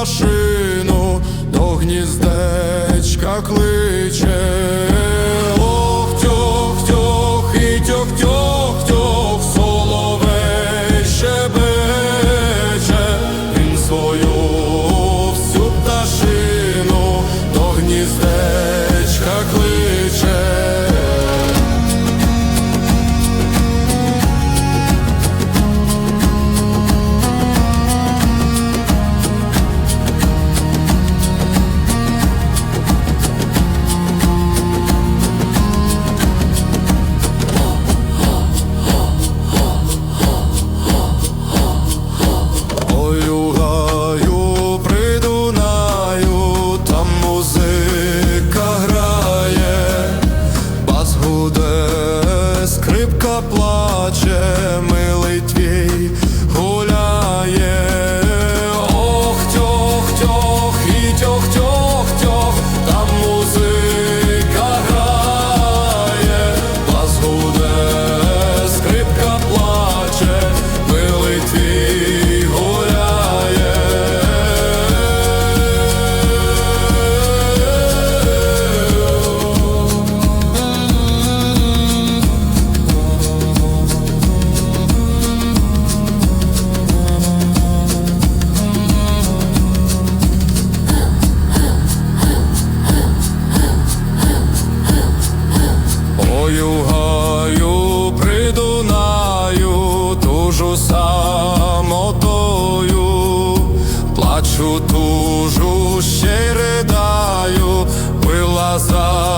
машину до гніздечка кличе. самотою, плачу, тужу ще й ридаю, пила за.